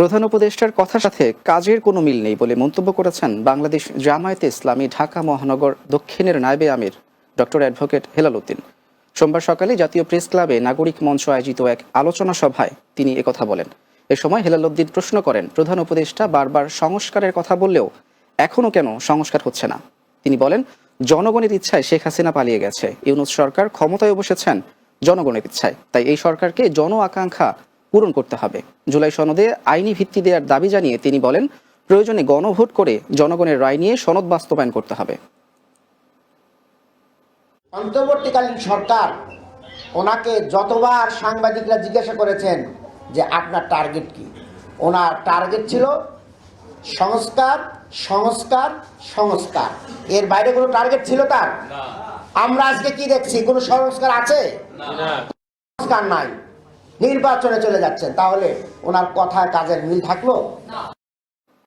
প্রধান উপদেষ্টার কথার সাথে কাজের কোনো মিল নেই বলে মন্তব্য করেছেন বাংলাদেশ জামায়াতে ইসলামী ঢাকা মহানগর দক্ষিণের নায়বে আমির ডক্টর অ্যাডভোকেট হেলাল উদ্দিন। সোমবার সকালে জাতীয় প্রেস ক্লাবে নাগরিক মঞ্চ আয়োজিত এক আলোচনা সভায় তিনি একথা বলেন। এ সময় হেলাল উদ্দিন প্রশ্ন করেন, প্রধান উপদেষ্টা বারবার সংস্কারের কথা বললেও এখনও কেন সংস্কার হচ্ছে না? তিনি বলেন, জনগণের ইচ্ছায় শেখ হাসিনা পালিয়ে গেছে। ইউনুস সরকার ক্ষমতায় বসেছেন জনগণের ইচ্ছায়। তাই এই সরকারকে জন আকাঙ্ক্ষা পূরণ করতে হবে। জুলাই সনদে আইনি ভিত্তি দেওয়ার দাবি জানিয়ে তিনি বলেন প্রয়োজনে গণভোট করে জনগণের রায় নিয়ে সনদ বাস্তবায়ন করতে হবে। অন্তর্বর্তীকালীন সরকার ওনাকে যতবার সাংবাদিকরা জিজ্ঞাসা করেছেন যে আপনার টার্গেট কি ওনার টার্গেট ছিল সংস্কার সংস্কার সংস্কার। এর বাইরে কোনো টার্গেট ছিল তার? আমরা আজকে কি দেখছি? কোনো সংস্কার আছে? সংস্কার নাই। নির্বাচনে চলে যাচ্ছেন তাহলে ওনার কথায় কাজের মিল থাকল?